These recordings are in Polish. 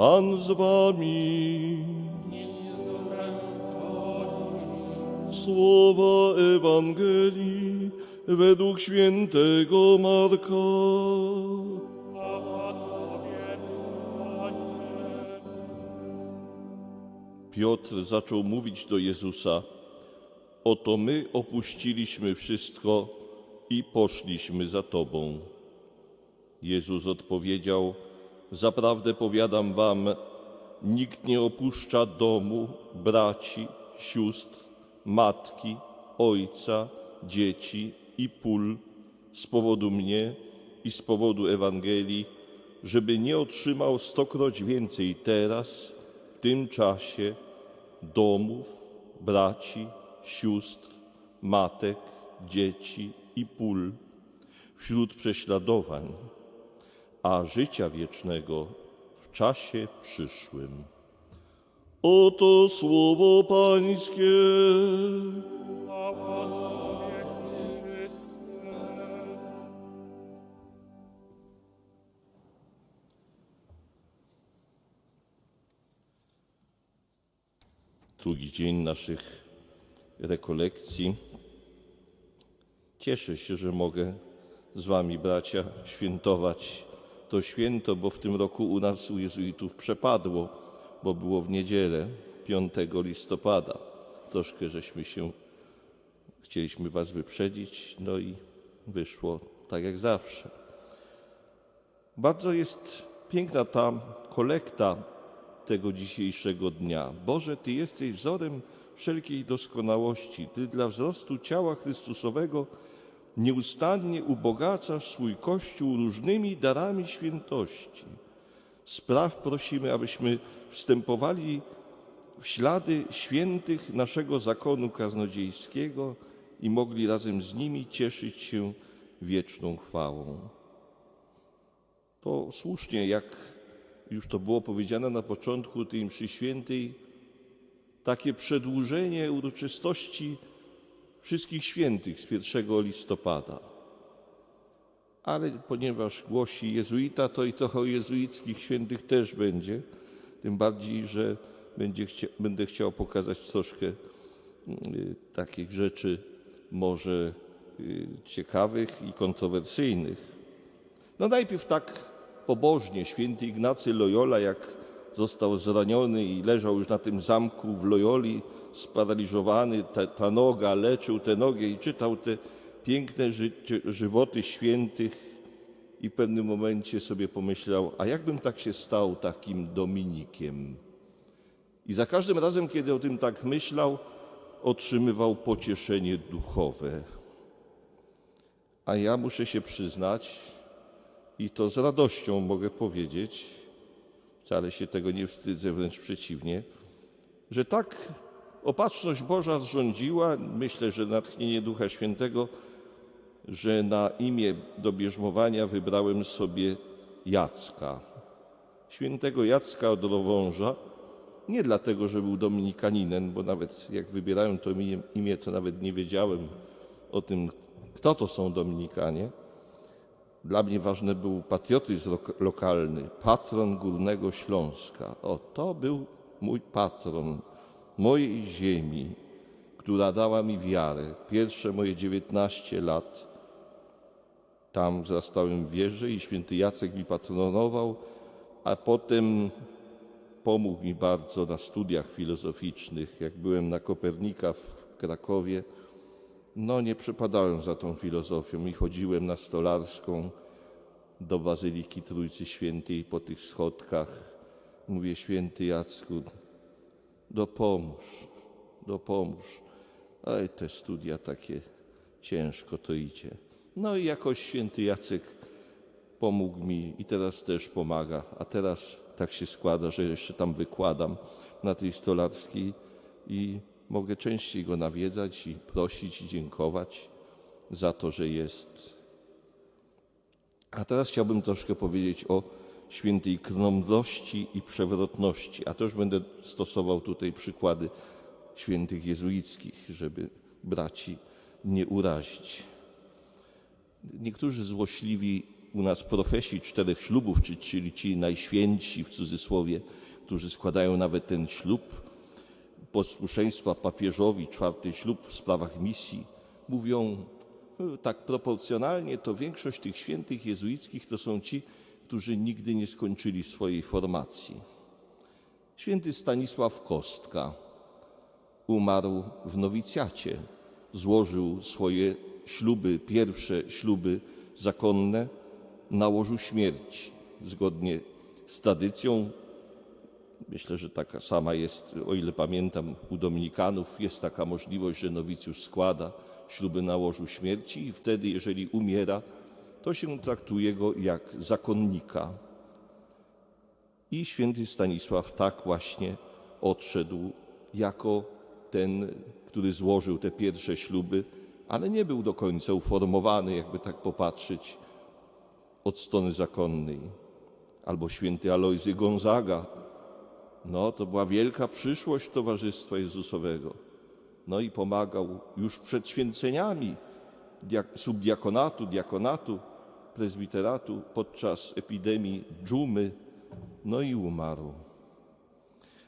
Pan z wami. Słowa Ewangelii według świętego Marka. Piotr zaczął mówić do Jezusa: Oto my opuściliśmy wszystko i poszliśmy za Tobą. Jezus odpowiedział: Zaprawdę powiadam Wam, nikt nie opuszcza domu, braci, sióstr, matki, ojca, dzieci i pól z powodu mnie i z powodu Ewangelii, żeby nie otrzymał stokroć więcej teraz, w tym czasie, domów, braci, sióstr, matek, dzieci i pól wśród prześladowań, a życia wiecznego w czasie przyszłym. Oto słowo Pańskie. Drugi dzień naszych rekolekcji. Cieszę się, że mogę z Wami, bracia, świętować to święto, bo w tym roku u nas, u jezuitów, przepadło, bo było w niedzielę, 5 listopada. Troszkę żeśmy się, chcieliśmy Was wyprzedzić, no i wyszło tak jak zawsze. Bardzo jest piękna ta kolekta tego dzisiejszego dnia. Boże, Ty jesteś wzorem wszelkiej doskonałości. Ty dla wzrostu ciała Chrystusowego nieustannie ubogacasz swój Kościół różnymi darami świętości. Spraw prosimy, abyśmy wstępowali w ślady świętych naszego zakonu kaznodziejskiego i mogli razem z nimi cieszyć się wieczną chwałą. To słusznie, jak już to było powiedziane na początku tej mszy świętej, takie przedłużenie uroczystości wszystkich świętych z 1 listopada. Ale ponieważ głosi jezuita, to i trochę o jezuickich świętych też będzie, tym bardziej, że będzie chcia, będę chciał pokazać troszkę y, takich rzeczy może y, ciekawych i kontrowersyjnych. No najpierw tak pobożnie święty Ignacy Loyola, jak został zraniony i leżał już na tym zamku w Loyoli, sparaliżowany, ta, ta noga, leczył tę nogę i czytał te piękne ży, żywoty świętych i w pewnym momencie sobie pomyślał, a jakbym tak się stał takim Dominikiem? I za każdym razem, kiedy o tym tak myślał, otrzymywał pocieszenie duchowe. A ja muszę się przyznać, i to z radością mogę powiedzieć, wcale się tego nie wstydzę, wręcz przeciwnie, że tak opatrzność Boża zrządziła, myślę, że natchnienie Ducha Świętego, że na imię do bierzmowania wybrałem sobie Jacka. Świętego Jacka od Rowąża, nie dlatego, że był dominikaninem, bo nawet jak wybierałem to imię, to nawet nie wiedziałem o tym, kto to są dominikanie, dla mnie ważny był patriotyzm lokalny, patron Górnego Śląska. O, to był mój patron mojej ziemi, która dała mi wiarę. Pierwsze moje 19 lat tam wzrastałem w wierze i święty Jacek mi patronował, a potem pomógł mi bardzo na studiach filozoficznych. Jak byłem na Kopernika w Krakowie, no nie przepadałem za tą filozofią i chodziłem na Stolarską do Bazyliki Trójcy Świętej po tych schodkach. Mówię, święty Jacku, dopomóż, dopomóż. Ej, te studia takie ciężko to idzie. No i jakoś święty Jacek pomógł mi i teraz też pomaga. A teraz tak się składa, że jeszcze tam wykładam na tej stolarskiej i mogę częściej go nawiedzać i prosić i dziękować za to, że jest. A teraz chciałbym troszkę powiedzieć o świętej krnąbrności i przewrotności, a też będę stosował tutaj przykłady świętych jezuickich, żeby braci nie urazić. Niektórzy złośliwi u nas profesji czterech ślubów, czy- czyli ci najświętsi w cudzysłowie, którzy składają nawet ten ślub posłuszeństwa papieżowi, czwarty ślub w sprawach misji, mówią no, tak proporcjonalnie, to większość tych świętych jezuickich to są ci, którzy nigdy nie skończyli swojej formacji. Święty Stanisław Kostka umarł w nowicjacie. Złożył swoje śluby, pierwsze śluby zakonne na łożu śmierci. Zgodnie z tradycją, myślę, że taka sama jest, o ile pamiętam, u Dominikanów jest taka możliwość, że nowicjusz składa śluby na łożu śmierci i wtedy, jeżeli umiera, to się traktuje go jak zakonnika. I święty Stanisław tak właśnie odszedł jako ten, który złożył te pierwsze śluby, ale nie był do końca uformowany, jakby tak popatrzeć, od strony zakonnej. Albo święty Alojzy Gonzaga. No, to była wielka przyszłość Towarzystwa Jezusowego. No i pomagał już przed święceniami diak- subdiakonatu, diakonatu, prezbiteratu podczas epidemii dżumy, no i umarł.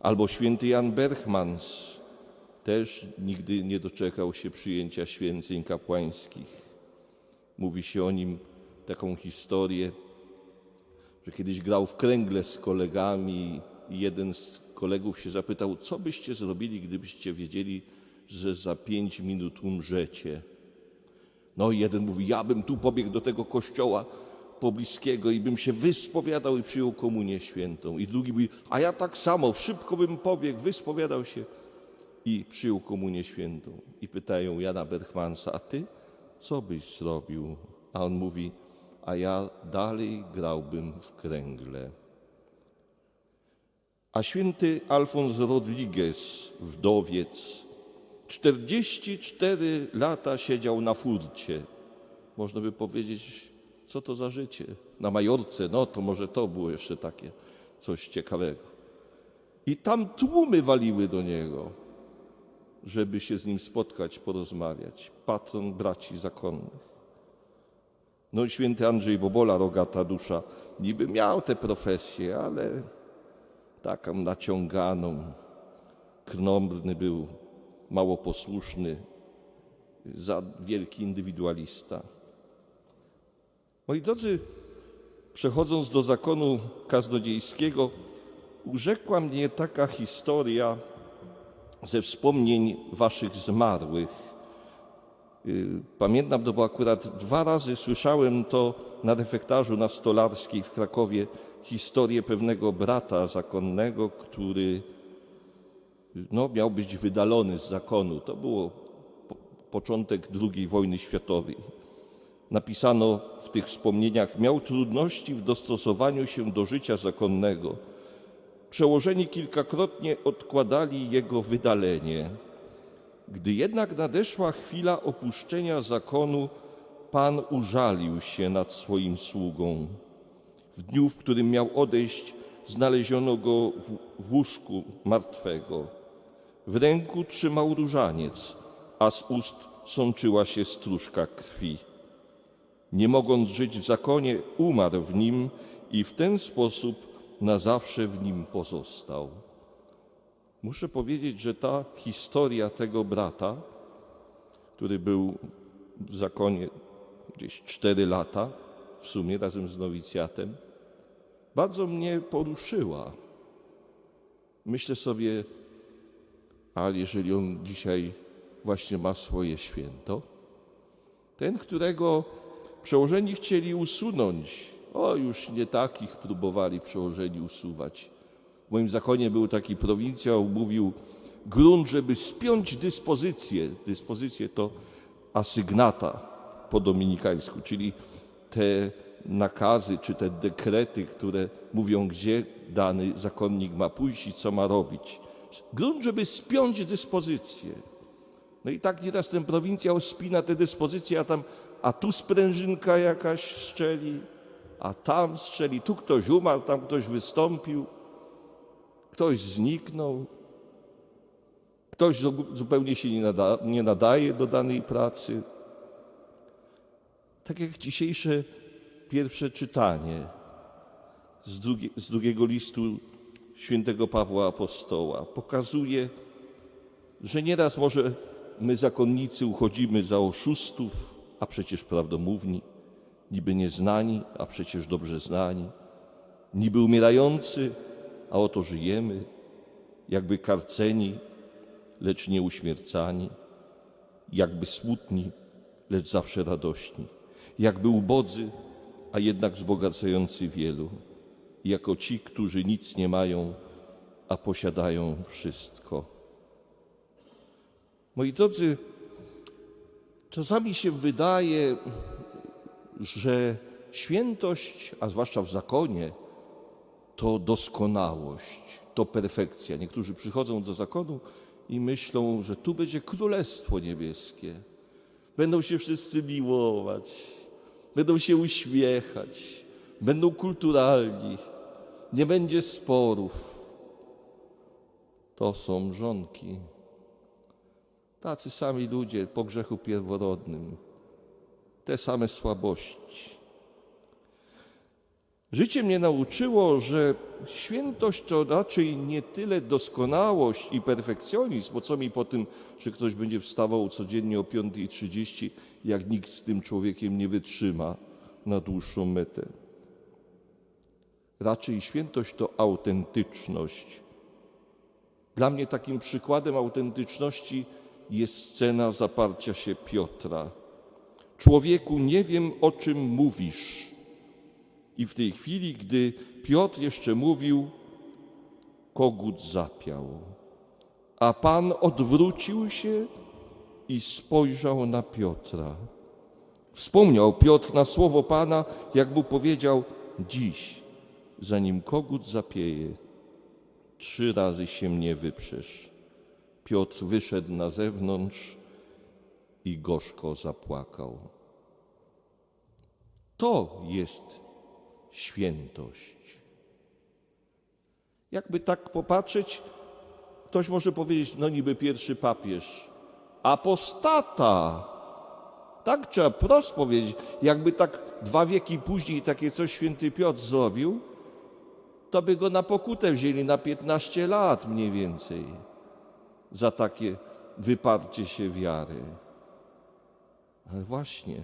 Albo święty Jan Berchmans też nigdy nie doczekał się przyjęcia święceń kapłańskich. Mówi się o nim taką historię, że kiedyś grał w kręgle z kolegami jeden z kolegów się zapytał, co byście zrobili, gdybyście wiedzieli, że za pięć minut umrzecie. No i jeden mówi, ja bym tu pobiegł do tego kościoła pobliskiego i bym się wyspowiadał i przyjął komunię świętą. I drugi mówi, a ja tak samo, szybko bym pobiegł, wyspowiadał się i przyjął komunię świętą. I pytają Jana Berchmansa, a ty co byś zrobił? A on mówi, a ja dalej grałbym w kręgle. A święty Alfons Rodriguez, wdowiec, 44 lata siedział na furcie. Można by powiedzieć, co to za życie? Na Majorce, no to może to było jeszcze takie coś ciekawego. I tam tłumy waliły do niego, żeby się z nim spotkać, porozmawiać. Patron braci zakonnych. No i święty Andrzej Bobola, rogata dusza, niby miał tę profesję, ale taką naciąganą. Krnąbrny był, mało posłuszny, za wielki indywidualista. Moi drodzy, przechodząc do zakonu kaznodziejskiego, urzekła mnie taka historia ze wspomnień waszych zmarłych. Y, Pamiętam, to było akurat dwa razy słyszałem to na refektarzu na Stolarskiej w Krakowie, historię pewnego brata zakonnego, który no, miał być wydalony z zakonu. To było po, początek II wojny światowej. Napisano w tych wspomnieniach, miał trudności w dostosowaniu się do życia zakonnego. Przełożeni kilkakrotnie odkładali jego wydalenie. Gdy jednak nadeszła chwila opuszczenia zakonu, Pan użalił się nad swoim sługą. W dniu, w którym miał odejść, znaleziono go w, łóżku martwego. W ręku trzymał różaniec, a z ust sączyła się stróżka krwi. Nie mogąc żyć w zakonie, umarł w nim i w ten sposób na zawsze w nim pozostał. Muszę powiedzieć, że ta historia tego brata, który był w zakonie gdzieś cztery lata, w sumie razem z nowicjatem, bardzo mnie poruszyła. Myślę sobie, ale jeżeli on dzisiaj właśnie ma swoje święto, ten, którego przełożeni chcieli usunąć, o już nie takich próbowali przełożeni usuwać. W moim zakonie był taki prowincjał, mówił grunt, żeby spiąć dyspozycję. Dyspozycję to asygnata po dominikańsku, czyli te nakazy czy te dekrety, które mówią, gdzie dany zakonnik ma pójść i co ma robić. Grunt, żeby spiąć dyspozycję. No i tak nieraz ten prowincjał spina te dyspozycje, a tam, a tu sprężynka jakaś strzeli, a tam strzeli, tu ktoś umarł, tam ktoś wystąpił, ktoś zniknął, ktoś zu- zupełnie się nie, nada, nie nadaje do danej pracy. Tak jak dzisiejsze pierwsze czytanie z, drugie, z drugiego listu świętego Pawła Apostoła pokazuje, że nieraz może my zakonnicy uchodzimy za oszustów, a przecież prawdomówni, niby nieznani, a przecież dobrze znani, niby umierający, a oto żyjemy, jakby karceni, lecz nie uśmiercani, jakby smutni, lecz zawsze radośni, jakby ubodzy, a jednak wzbogacający wielu, jako ci, którzy nic nie mają, a posiadają wszystko. Moi drodzy, czasami się wydaje, że świętość, a zwłaszcza w zakonie, to doskonałość, to perfekcja. Niektórzy przychodzą do zakonu i myślą, że tu będzie królestwo niebieskie. Będą się wszyscy miłować, będą się uśmiechać, będą kulturalni, nie będzie sporów. To są mrzonki. Tacy sami ludzie po grzechu pierworodnym, te same słabości. Życie mnie nauczyło, że świętość to raczej nie tyle doskonałość i perfekcjonizm, bo co mi po tym, że ktoś będzie wstawał codziennie o 5.30, jak nikt z tym człowiekiem nie wytrzyma na dłuższą metę. Raczej świętość to autentyczność. Dla mnie takim przykładem autentyczności jest scena zaparcia się Piotra. Człowieku, nie wiem o czym mówisz. I w tej chwili, gdy Piotr jeszcze mówił, kogut zapiał. A Pan odwrócił się i spojrzał na Piotra. Wspomniał Piotr na słowo Pana, jak mu powiedział: Dziś, zanim kogut zapieje, trzy razy się mnie wyprzesz. Piotr wyszedł na zewnątrz i gorzko zapłakał. To jest świętość. Jakby tak popatrzeć, ktoś może powiedzieć, no niby pierwszy papież, apostata. Tak trzeba prosto powiedzieć. Jakby tak dwa wieki później takie coś święty Piotr zrobił, to by go na pokutę wzięli na 15 lat mniej więcej za takie wyparcie się wiary. Ale właśnie,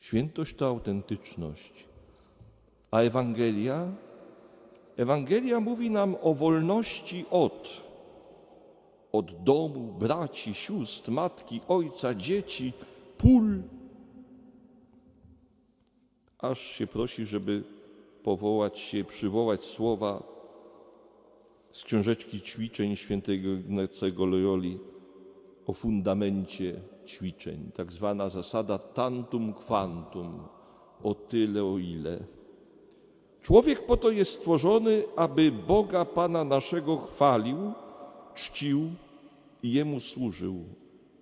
świętość to autentyczność. A Ewangelia? Ewangelia mówi nam o wolności od, od domu, braci, sióstr, matki, ojca, dzieci, pól. Aż się prosi, żeby powołać się, przywołać słowa z książeczki ćwiczeń świętego Ignacego Loyoli o fundamencie ćwiczeń, tak zwana zasada tantum quantum, o tyle, o ile. Człowiek po to jest stworzony, aby Boga Pana naszego chwalił, czcił i Jemu służył,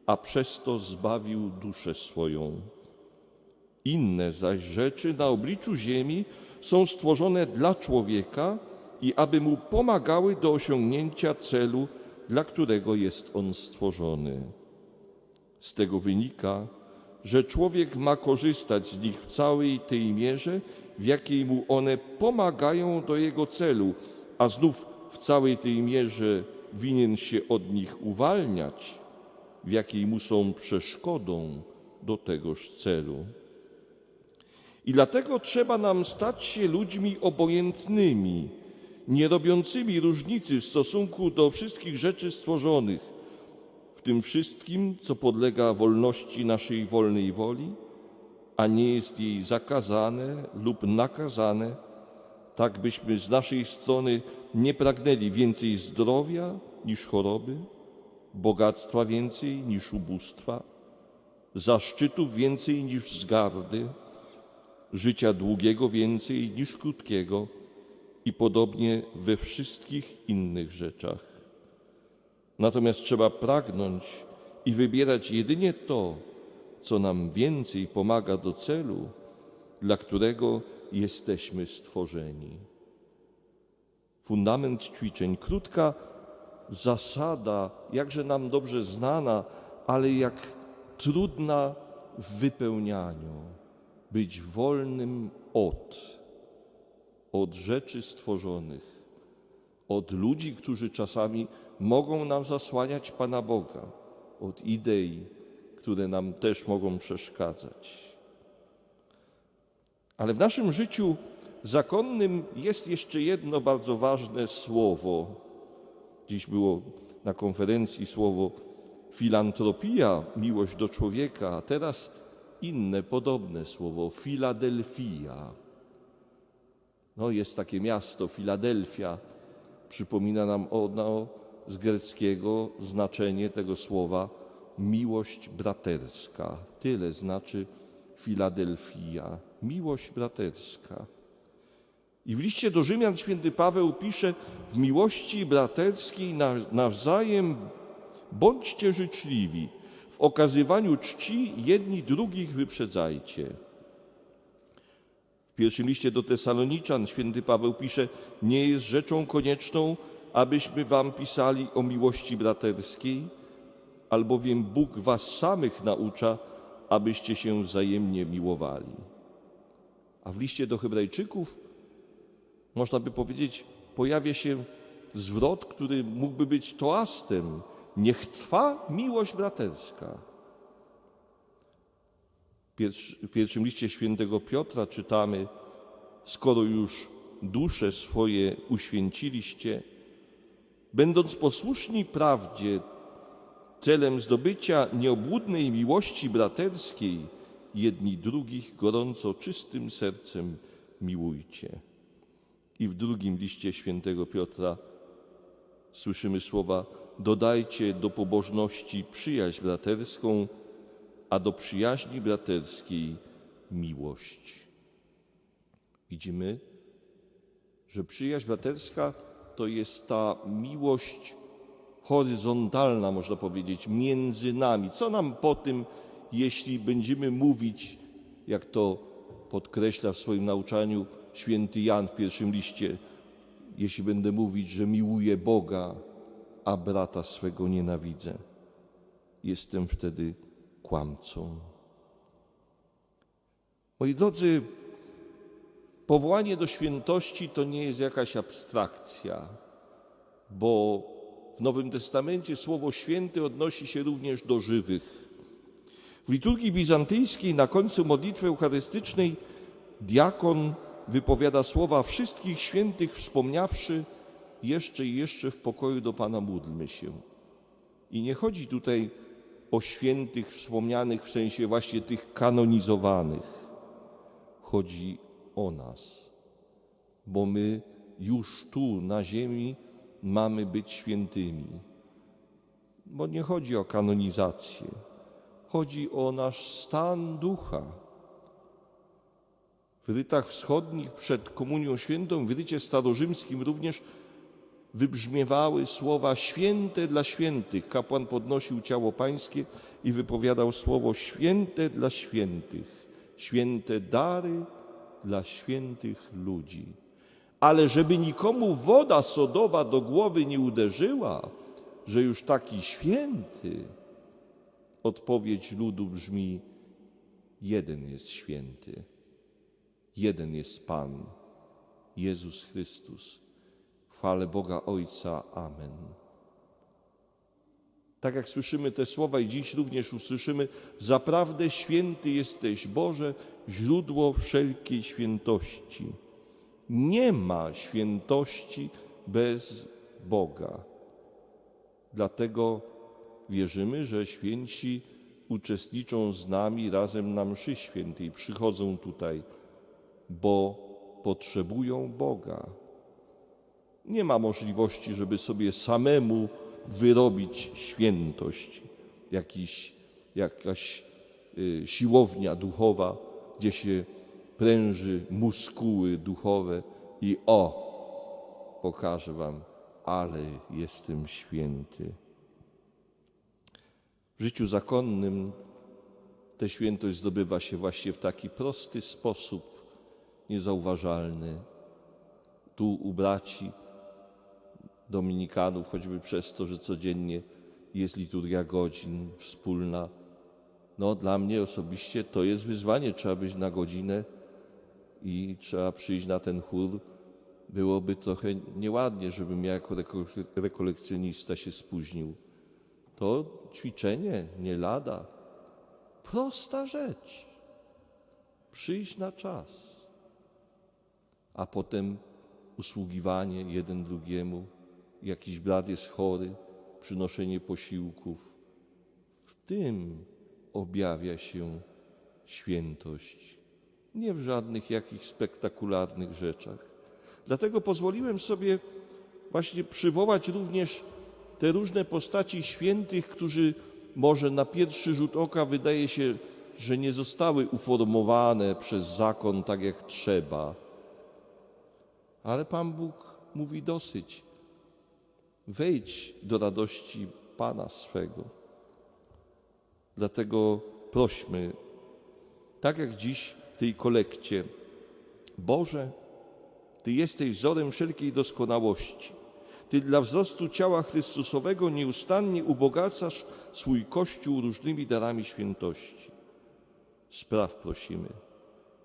a przez to zbawił duszę swoją. Inne zaś rzeczy na obliczu ziemi są stworzone dla człowieka i aby mu pomagały do osiągnięcia celu, dla którego jest on stworzony. Z tego wynika, że człowiek ma korzystać z nich w całej tej mierze, w jakiej mu one pomagają do jego celu, a znów w całej tej mierze winien się od nich uwalniać, w jakiej mu są przeszkodą do tegoż celu. I dlatego trzeba nam stać się ludźmi obojętnymi, nie robiącymi różnicy w stosunku do wszystkich rzeczy stworzonych, w tym wszystkim, co podlega wolności naszej wolnej woli, a nie jest jej zakazane lub nakazane, tak byśmy z naszej strony nie pragnęli więcej zdrowia niż choroby, bogactwa więcej niż ubóstwa, zaszczytów więcej niż wzgardy, życia długiego więcej niż krótkiego i podobnie we wszystkich innych rzeczach. Natomiast trzeba pragnąć i wybierać jedynie to, co nam więcej pomaga do celu, dla którego jesteśmy stworzeni. Fundament ćwiczeń, krótka zasada, jakże nam dobrze znana, ale jak trudna w wypełnianiu. być wolnym od, od rzeczy stworzonych, od ludzi, którzy czasami mogą nam zasłaniać Pana Boga, od idei, które nam też mogą przeszkadzać. Ale w naszym życiu zakonnym jest jeszcze jedno bardzo ważne słowo. Dziś było na konferencji słowo filantropia, miłość do człowieka, a teraz inne podobne słowo Filadelfia. No jest takie miasto Filadelfia, przypomina nam ono z greckiego znaczenie tego słowa miłość braterska. Tyle znaczy Filadelfia, miłość braterska. I w liście do Rzymian święty Paweł pisze: W miłości braterskiej nawzajem bądźcie życzliwi, w okazywaniu czci jedni drugich wyprzedzajcie. W pierwszym liście do Tesaloniczan święty Paweł pisze: Nie jest rzeczą konieczną, abyśmy wam pisali o miłości braterskiej, albowiem Bóg was samych naucza, abyście się wzajemnie miłowali. A w liście do Hebrajczyków, można by powiedzieć, pojawia się zwrot, który mógłby być toastem. Niech trwa miłość braterska. W pierwszym liście świętego Piotra czytamy: Skoro już dusze swoje uświęciliście, będąc posłuszni prawdzie, celem zdobycia nieobłudnej miłości braterskiej, jedni drugich gorąco czystym sercem miłujcie. I w drugim liście świętego Piotra słyszymy słowa: Dodajcie do pobożności przyjaźń braterską, a do przyjaźni braterskiej miłość. Widzimy, że przyjaźń braterska to jest ta miłość horyzontalna, można powiedzieć, między nami. Co nam po tym, jeśli będziemy mówić, jak to podkreśla w swoim nauczaniu święty Jan w pierwszym liście, jeśli będę mówić, że miłuję Boga, a brata swego nienawidzę, jestem wtedy kłamcą. Moi drodzy, powołanie do świętości to nie jest jakaś abstrakcja, bo w Nowym Testamencie słowo święty odnosi się również do żywych. W liturgii bizantyjskiej na końcu modlitwy eucharystycznej diakon wypowiada słowa wszystkich świętych wspomniawszy jeszcze i jeszcze w pokoju do Pana módlmy się. I nie chodzi tutaj o świętych wspomnianych w sensie właśnie tych kanonizowanych. Chodzi o nas, bo my już tu na ziemi mamy być świętymi. Bo nie chodzi o kanonizację, chodzi o nasz stan ducha. W rytach wschodnich przed Komunią Świętą, w rycie starorzymskim również wybrzmiewały słowa święte dla świętych. Kapłan podnosił ciało pańskie i wypowiadał słowo święte dla świętych, święte dary dla świętych ludzi. Ale żeby nikomu woda sodowa do głowy nie uderzyła, że już taki święty, odpowiedź ludu brzmi: jeden jest święty, jeden jest Pan, Jezus Chrystus. Chwale Boga Ojca. Amen. Tak jak słyszymy te słowa i dziś również usłyszymy, zaprawdę święty jesteś Boże, źródło wszelkiej świętości. Nie ma świętości bez Boga. Dlatego wierzymy, że święci uczestniczą z nami razem na mszy świętej, przychodzą tutaj, bo potrzebują Boga. Nie ma możliwości, żeby sobie samemu wyrobić świętość, jakiś, jakaś y, siłownia duchowa, gdzie się pręży muskuły duchowe i o, pokażę Wam, ale jestem święty. W życiu zakonnym tę świętość zdobywa się właśnie w taki prosty sposób, niezauważalny. Tu u braci dominikanów, choćby przez to, że codziennie jest liturgia godzin wspólna, No, dla mnie osobiście to jest wyzwanie. Trzeba być na godzinę i trzeba przyjść na ten chór. Byłoby trochę nieładnie, żebym ja jako reko- rekolekcjonista się spóźnił. To ćwiczenie nie lada. Prosta rzecz. Przyjść na czas, a potem usługiwanie jeden drugiemu. Jakiś brat jest chory, przynoszenie posiłków. W tym objawia się świętość, nie w żadnych jakichś spektakularnych rzeczach. Dlatego pozwoliłem sobie właśnie przywołać również te różne postaci świętych, którzy może na pierwszy rzut oka wydaje się, że nie zostały uformowane przez zakon tak jak trzeba. Ale Pan Bóg mówi dosyć. Wejdź do radości Pana swego. Dlatego prośmy, tak jak dziś w tej kolekcie, Boże, Ty jesteś wzorem wszelkiej doskonałości. Ty dla wzrostu ciała Chrystusowego nieustannie ubogacasz swój Kościół różnymi darami świętości. Spraw prosimy,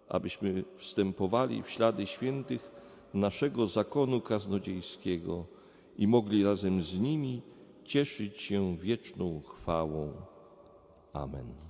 abyśmy wstępowali w ślady świętych naszego zakonu kaznodziejskiego i mogli razem z nimi cieszyć się wieczną chwałą. Amen.